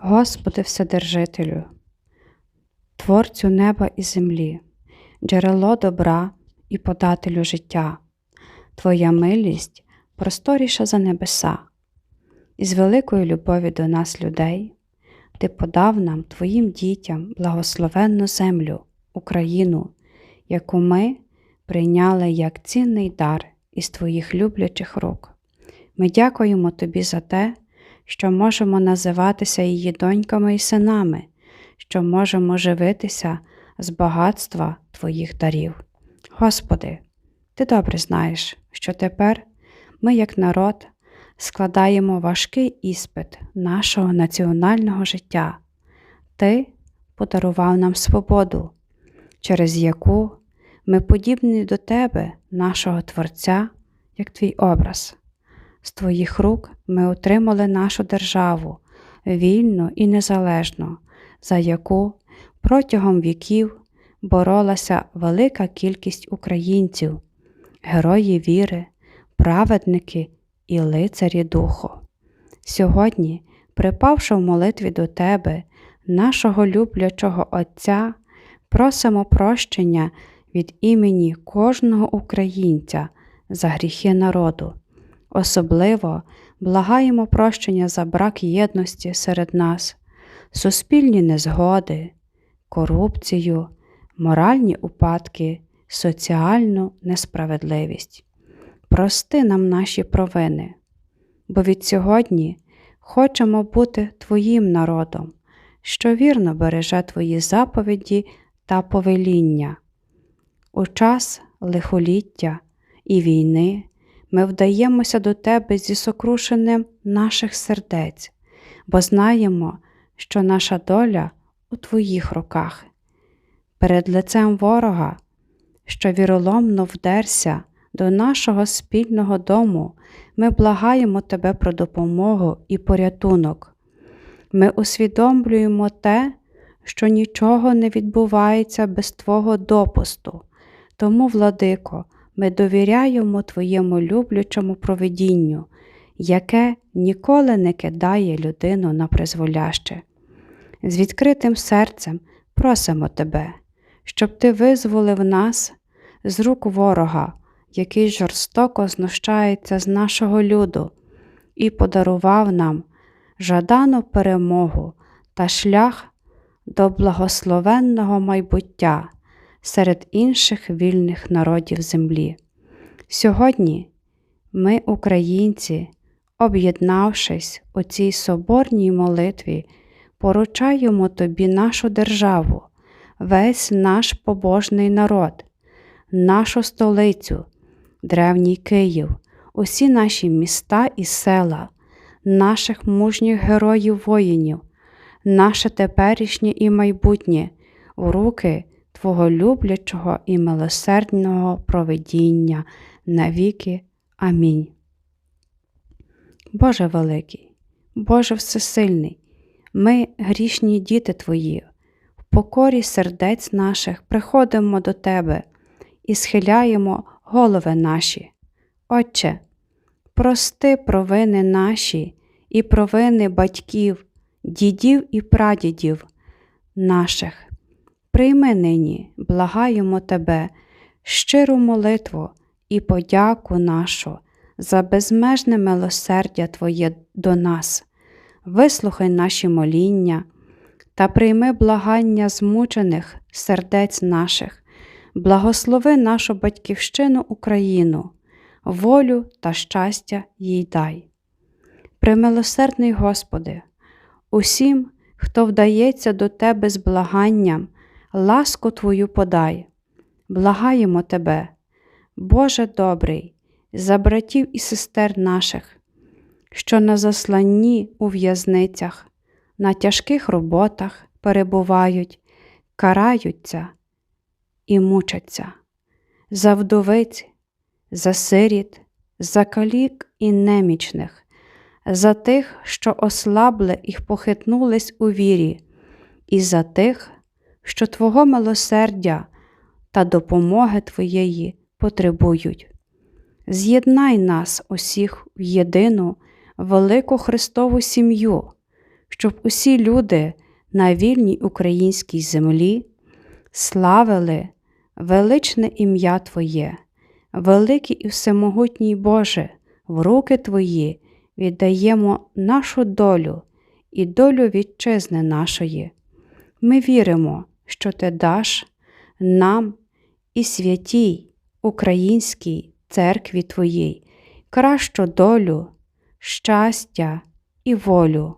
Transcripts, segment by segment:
Господи Вседержителю, Творцю неба і землі, джерело добра і подателю життя, Твоя милість просторіша за небеса, і з великої любові до нас, людей, Ти подав нам, Твоїм дітям, благословенну землю, Україну, яку ми прийняли як цінний дар із Твоїх люблячих рук. Ми дякуємо Тобі за те, що можемо називатися її доньками і синами, що можемо живитися з багатства Твоїх дарів. Господи, Ти добре знаєш, що тепер ми, як народ, складаємо важкий іспит нашого національного життя. Ти подарував нам свободу, через яку ми подібні до Тебе, нашого Творця, як Твій образ. З Твоїх рук ми отримали нашу державу, вільну і незалежну, за яку протягом віків боролася велика кількість українців, герої віри, праведники і лицарі духу. Сьогодні, припавши в молитві до Тебе, нашого люблячого Отця, просимо прощення від імені кожного українця за гріхи народу. Особливо благаємо прощення за брак єдності серед нас, суспільні незгоди, корупцію, моральні упадки, соціальну несправедливість. Прости нам наші провини, бо від сьогодні хочемо бути Твоїм народом, що вірно береже Твої заповіді та повеління. У час лихоліття і війни ми вдаємося до Тебе зі сокрушенням наших сердець, бо знаємо, що наша доля у Твоїх руках. Перед лицем ворога, що віроломно вдерся до нашого спільного дому, ми благаємо Тебе про допомогу і порятунок. Ми усвідомлюємо те, що нічого не відбувається без Твого допусту. Тому, владико, ми довіряємо Твоєму люблячому провидінню, яке ніколи не кидає людину на призволяще. З відкритим серцем просимо Тебе, щоб Ти визволив нас з рук ворога, який жорстоко знущається з нашого люду, і подарував нам жадану перемогу та шлях до благословенного майбуття серед інших вільних народів землі. Сьогодні ми, українці, об'єднавшись у цій соборній молитві, поручаємо Тобі нашу державу, весь наш побожний народ, нашу столицю, древній Київ, усі наші міста і села, наших мужніх героїв воїнів, наше теперішнє і майбутнє у руки Твого люблячого і милосердного провидіння навіки. Амінь. Боже великий, Боже Всесильний, ми, грішні діти Твої, в покорі сердець наших приходимо до Тебе і схиляємо голови наші. Отче, прости провини наші і провини батьків, дідів і прадідів наших. Прийми нині, благаємо Тебе, щиру молитву і подяку нашу за безмежне милосердя Твоє до нас, вислухай наші моління та прийми благання змучених сердець наших, благослови нашу Батьківщину Україну, волю та щастя їй дай. Примилосердний Господи, усім, хто вдається до Тебе з благанням, ласку Твою подай, благаємо Тебе, Боже добрий, за братів і сестер наших, що на засланні у в'язницях, на тяжких роботах перебувають, караються і мучаться, за вдовиць, за сиріт, за калік і немічних, за тих, що ослабли і похитнулись у вірі, і за тих, що Твого милосердя та допомоги Твоєї потребують. З'єднай нас усіх в єдину велику Христову сім'ю, щоб усі люди на вільній українській землі славили величне ім'я Твоє, великий і всемогутній Боже, в руки Твої віддаємо нашу долю і долю вітчизни нашої. Ми віримо, що Ти даш нам і святій українській церкві Твоїй кращу долю, щастя і волю.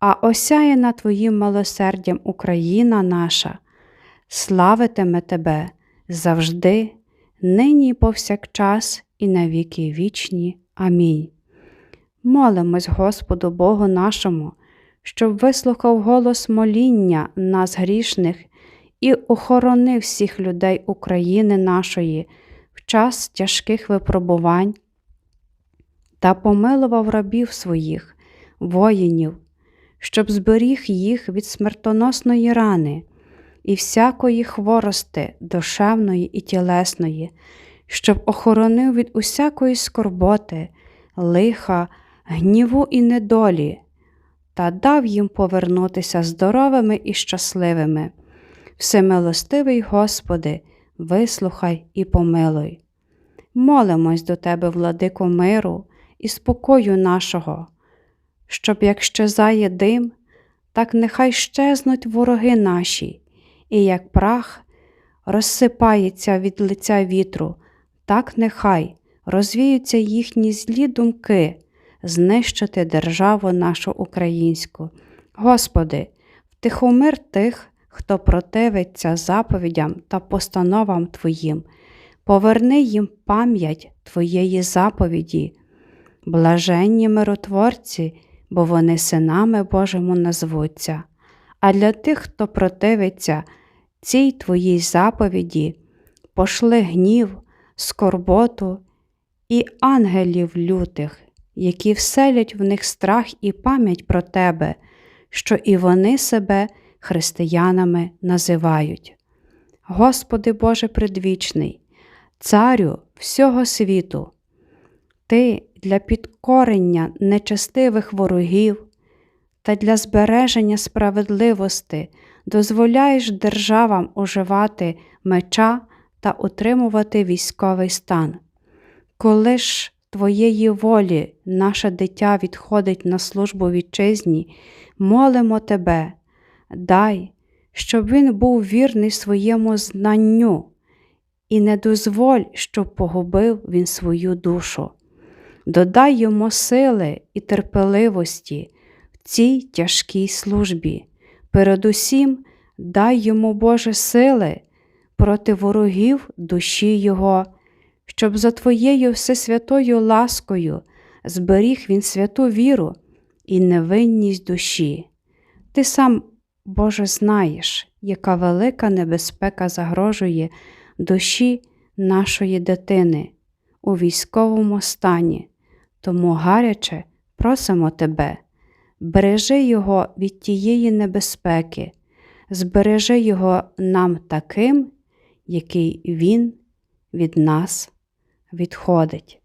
А осяяна Твоїм милосердям Україна наша, славитиме Тебе завжди, нині і повсякчас і на віки вічні. Амінь. Молимось Господу Богу нашому, щоб вислухав голос моління нас грішних і охоронив всіх людей України нашої в час тяжких випробувань та помилував рабів своїх, воїнів, щоб зберіг їх від смертоносної рани і всякої хворости душевної і тілесної, щоб охоронив від усякої скорботи, лиха, гніву і недолі, та дав їм повернутися здоровими і щасливими. Всемилостивий Господи, вислухай і помилуй. Молимось до Тебе, владико миру і спокою нашого, щоб як щезає дим, так нехай щезнуть вороги наші, і як прах розсипається від лиця вітру, так нехай розвіються їхні злі думки, знищити державу нашу українську. Господи, втихомир тих, хто противиться заповідям та постановам Твоїм, поверни їм пам'ять Твоєї заповіді, блаженні миротворці, бо вони синами Божому назвуться. А для тих, хто противиться цій Твоїй заповіді, пошли гнів, скорботу і ангелів лютих, які вселять в них страх і пам'ять про Тебе, що і вони себе християнами називають. Господи Боже предвічний, Царю всього світу, Ти для підкорення нечестивих ворогів та для збереження справедливості дозволяєш державам уживати меча та утримувати військовий стан. Коли ж Твоєї волі наше дитя відходить на службу вітчизні, молимо Тебе, дай, щоб він був вірний своєму знанню, і не дозволь, щоб погубив він свою душу. Додай йому сили і терпеливості в цій тяжкій службі. Передусім, дай йому Боже сили проти ворогів душі Його, щоб за Твоєю всесвятою ласкою зберіг він святу віру і невинність душі. Ти сам, Боже, знаєш, яка велика небезпека загрожує душі нашої дитини у військовому стані, тому гаряче просимо Тебе, бережи його від тієї небезпеки, збережи його нам таким, який Він від нас відходить.